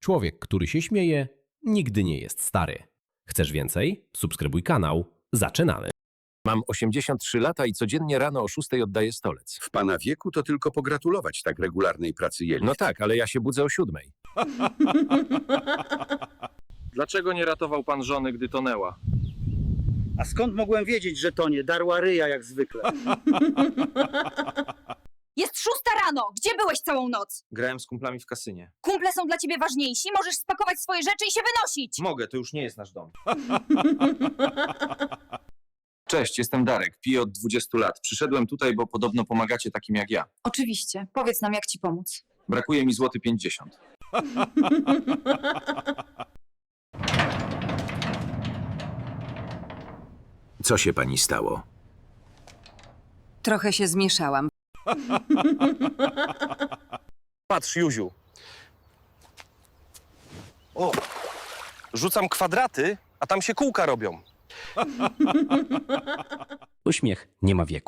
Człowiek, który się śmieje, nigdy nie jest stary. Chcesz więcej? Subskrybuj kanał. Zaczynamy. Mam 83 lata i codziennie rano o 6 oddaję stolec. W pana wieku to tylko pogratulować tak regularnej pracy jelit. No tak, ale ja się budzę o 7. Dlaczego nie ratował pan żony, gdy tonęła? A skąd mogłem wiedzieć, że to nie? Darła ryja jak zwykle. Jest szósta rano! Gdzie byłeś całą noc? Grałem z kumplami w kasynie. Kumple są dla ciebie ważniejsi? Możesz spakować swoje rzeczy i się wynosić! Mogę, to już nie jest nasz dom. Cześć, jestem Darek, piję od 20 lat. Przyszedłem tutaj, bo podobno pomagacie takim jak ja. Oczywiście. Powiedz nam, jak ci pomóc. Brakuje mi złoty 50. Co się pani stało? Trochę się zmieszałam. Patrz, Juziu. O! Rzucam kwadraty, a tam się kółka robią. Uśmiech nie ma wieku.